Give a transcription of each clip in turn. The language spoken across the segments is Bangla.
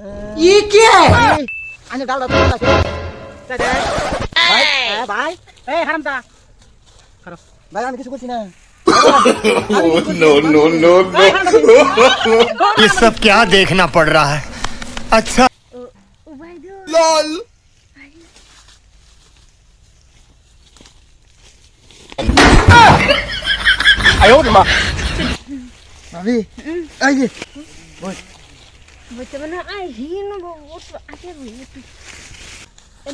ये क्या है? अंदर डाल दो था भाई भाई। ए हरम दा। करो। भाई आने किसी को चिना नो नो नो नो ये सब क्या देखना पड़ रहा है? अच्छा। लॉल आयो ना मावी आइए। আগে ওঠো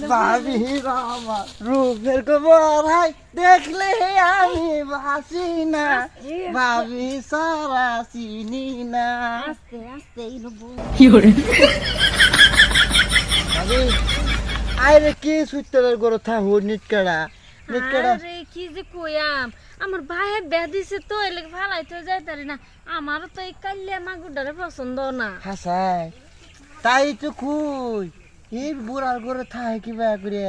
ভাবি আমার রূপের খবর হাই দেখলে আমি বাসি না ভাবি সারা চিনি না আস্তে আস্তে আরে কি সুইটারের গরো থাকো নিটকাড়া নিটকাড়া আরে কি যে কইয়াম আমার ভাইয়ের বেয়া দিছে তো এলে ভালাই তো যাইতারি না। আমারও তো এই কাল্লিয়া মাগুরটারে পছন্দ না। হ্যাঁ হাসাই তাই তো খুই এই বুড়ার গরো থাকে কিবা করে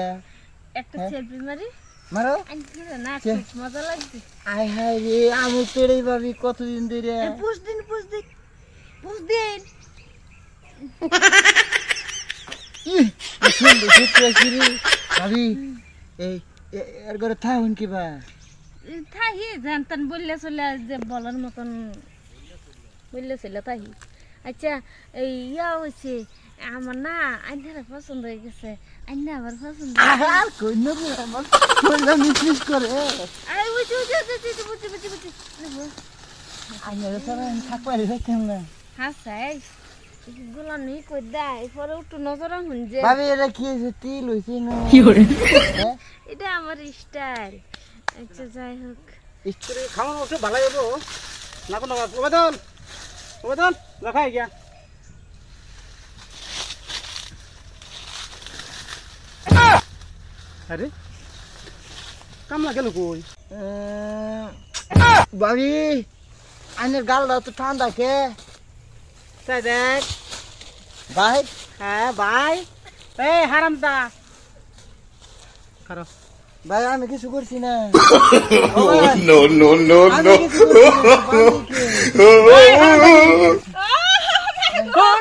একটা সেলফি মারি। মারো? আনছি না মজা লাগছে। আয় হায় রে আমি তোর এই ভাবি কতদিন ধরে পুষ দিন পুষ দিন পুষ দিন। কি ভাবি এই এর ঘরে থাকুন কিবা থাহি জানতান বললে চলে যে বলার মতন। বললে চলে তাহি আচ্ছা এই ইয়া হয়েছে আমার না আইনারা পছন্দ হয়ে গেছে। আইনা আবার পছন্দ আর কই না রে আমার? কইলা করে। আরে বুঝি বুঝি বুঝি বুঝি বুঝি বুঝি আইয়া রে সারা থাকবা রে কেমন? না হ্যাঁ সাই কই দেয়? পরে একটু নজর রাখুন যে ভাবি এটা কি হয়েছে? তিল হয়েছে না? হ্যাঁ? এটা আমার স্টাইল আচ্ছা যাই হোক। স্ত্রী খাওয়ানো ওঠে ভালো যাব না কোনো ওবেদন ওবেদন দেখাই গিয়া। আরে কামলা গেল কই? বাবি আইনের গালটা তো ঠান্ডা কে? তাই দেখ। ভাই হ্যাঁ ভাই এই হারামদা। খারো ভাই আমি কিছু করছি না। আমি করছি না, বাবিকে। কোন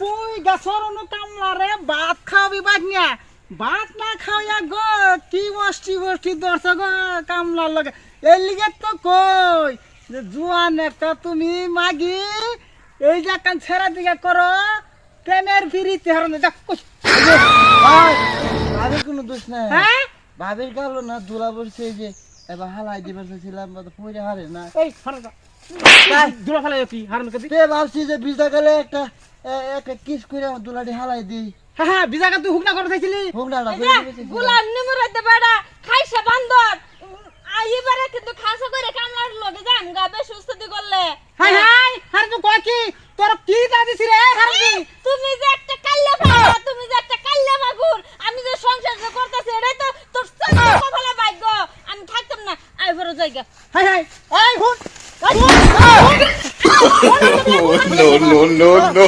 তুই গাছর অনু কামলারে ভাত খাওয়াবি বাগনিয়া ভাত না খাওয়া গো কি বষ্টি দর্শ গো কামলার লগে। এর লিগে তো কই যে জুয়ান একটা তুমি মাগি এই যে কান ছেড়া দিকে করো প্রেমের ফিরিতে হারানো যা কই ভাই, কোনো দোষ নাই। হ্যাঁ? ভাবির গেল না দুলা বলছে যে এবার হালাই দিবার চাইছিলাম পড়ে হারে না। এই ফারা যা দূরে ফেলে কি? হারানো কদি তে ভাবছি যে বিজা গেলে একটা কিস করে দুলাটি হালাই দিই। হ্যাঁ হ্যাঁ বিজাকে তুই হুকনা করে দিয়েছিলি হোক না এই যে, গুলার নিমরাইতে খাইছে বান্দর। আইবারে কিন্তু খাসা করে কামলার লগে যাম গা বেশ সুস্থতি করলে। হাই হাই হার তুই কয় কি? তোর কি দাদিছি রে হারামি no, no, no, no.